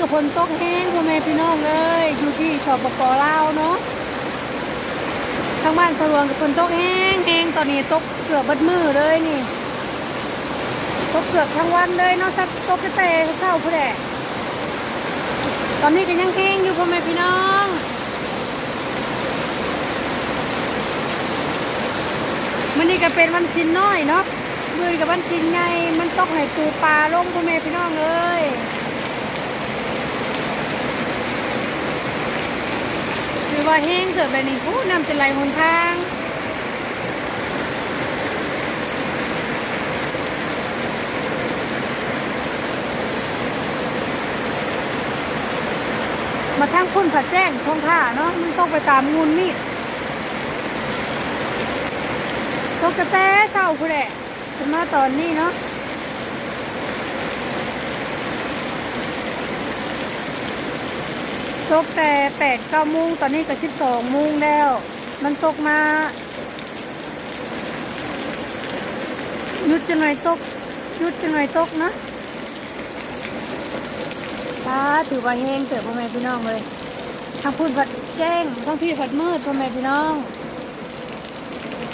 คนตกแห้งพ่อแม่พี่น้องเลยอยู่ที่สปปลาวเนาะทางบ้านสะรวงกับคนตกแห้งแห้งตอนนี้ตกเกือบบัดมือเลยนี่ตกเกือบทั้งวันเลยเนาะสักตกกระเตะเข้าผู้แดดตอนนี้ก็ยังแห้งอยู่พ่อแม่พี่น้องมันนี่ก็เป็นวันชินน้อยเนาะมือกับวันชินไงมันตกให้ปูปลาลงพ่อแม่พี่น้องเลย คือว่าแห้งเกิดแบบนี้ผู้นำจะไหลหนทางมาทางพุ่นผัดแจ้งทงท่าเนาะมันต้องไปตามงูนมีดตกกระแตเศร้าผู้แหละมาตอนนี้เนาะ ตกแต่แปดเก้าโมงตอนนี้ก็สิบสองโมงแล้ว มันตกมาหยุดจะหน่อยตกหยุดจะหน่อยตกนะถ้าถือว่าแห้งเกิดพ่อแม่พี่น้องเลยทางพูดผัดแจ้งทั้งพี่ผัดมืดพ่อแม่พี่น้อง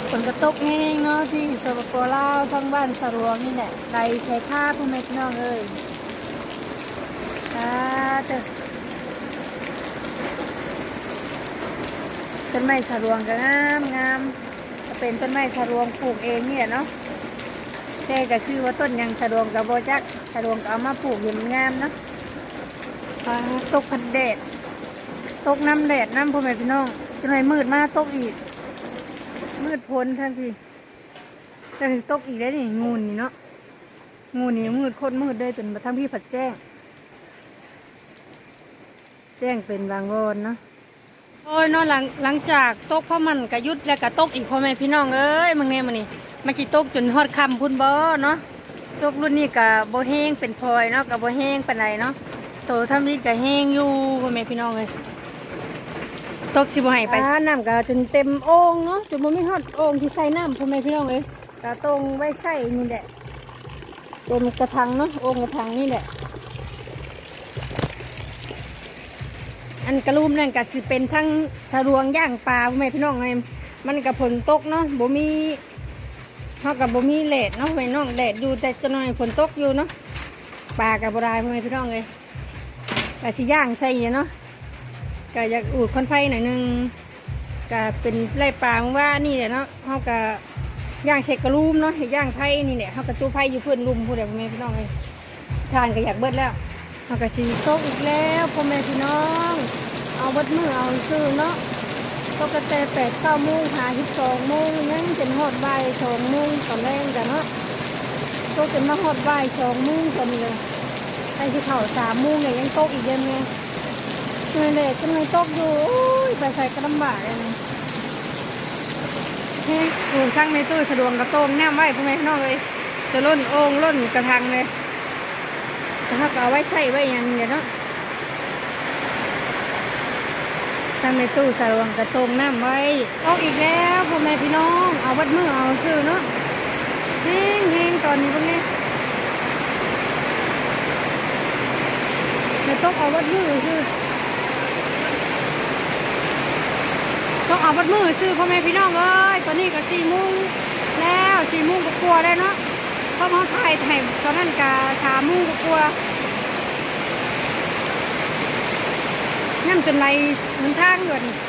ฝนกระตกแห้งเนาะที่สปปลาวทั้งบ้านสรวงนี่แหละไกลใช้ค่าพ่อแม่พี่น้องเลยถ้าเจอ ต้นไม้สะรวงก็งามงามเป็นต้นไม้สะรวงปลูกเองเนี่ยเนาะแต่ก็ชื่อว่าต้นยังสะรวงกับโบจักสะรวงก็เอามาปลูกเห็นงามเนาะตกพันแดดตกน้ำแดดน้ำพ่อแม่พี่น้องจะหน่มืดมากตกอีก มืดพ้นทันทีแต่ถึงตกอีกได้วนี่งูนี่เนาะงูนี่มืดโคตรมืดเลยจนมาทั้งพี่ผัดแจ้ง แจ้งเป็นบางวอนเนาะ โอ้ยเนอนหลังหลังจากตกพราะมันกระยุดแล้วก็ตกอีกพ่อแม่พี่น้องเอ้ยมึงเนี่ยมันนี่มันจีตกจนฮอดคำพุ่นบ่เนาะตกรุ่นนี้กับโบแห้งเป็นพลอยเนาะกับโบแห้งป็นไรเนาะโตทำนี้กับแห้งอยู่พ่อแม่พี่น้องเลยตกสิบ่ให้ไปน้ำก็จนเต็มโอ่งเนาะจนบ่มีฮอดโอ่งที่ใส่น้ำพ่อแม่พี่น้องเลยกะตรงไว้ใส่นี่แหละเต็มกระถังเนาะโอ่งกระถังนี่แหละ อันกระลุมนั่นก็สิเป็นทั้งสะรวงย่างปลาพ่อแม่พี่น้องไงมันกับฝนตกเนาะบ่มีเท่ากับบ่มีแดดเนาะแม่น้องแดดอยู่แต่จะน้อยฝนตกอยู่เนาะปลากับบ่ได้พ่อแม่พี่น้องเลยก็สิย่างใส่เนาะก็อยากอูดคนไฟหน่อยหนึงก็เป็นไล่ปลาว่านี่แหละเนาะเฮาก็ย่างเสร็กระลุมเนาะย่างไผ่นี่แหละเฮาก็ตู้ไผ่อยู่เพื่อนลุมผู้ใดพ่อแม่พี่น้องเลยทานก็อยากเบิดแล้ว อากระชีโต๊ะอีกแล้วพ่อแม่พี่น้อง เอาวัดมือเอาซื้อเนาะต๊ะกระแตแปดเก้าโมงหาสิบสองโมงยังจนหอดบ่ายสองโมงตอนแรกกันเนาะโต๊ะจนมาหอดบ่ายสองโมงตอนนี้เลยไอ้ที่เข่าสามโมงเนี่ยยังโต๊ะอีกเยังไงเงินเด็กกำลังโต๊ะอยู่ไปใส่กระลำบากเลยนะเฮ้ยโอ้ช่างในตู้สะดวกกระโต้งแนมไว้พ่อแม่พี่น้องเลยจะล้นโอ่งล้นกระทังเลย แต่ถ้าก็เอาไว้ใส่ไว้ย่างเงี้ยเนาะทำในตู้ใส่วางกระตรงน้ำไว้เอาอีกแล้วพ่อแม่พี่น้อง เอาวัดมือเอาชื่อเนาะเฮงเฮงตอนนี้พวกนี้ไม่ต้องเอาวัดมือชื่อต้องเอาวัดมือชื่อพ่อแม่พี่น้องเอ้ยตอนนี้ก็สี่โมงแล้วสี่โมงก็กลัวแล้เนาะ พราะเขาถ่ายถ่ายตอนนั้นกะสามมู่กลัวย่ำจนไรมันทางอยู่นี่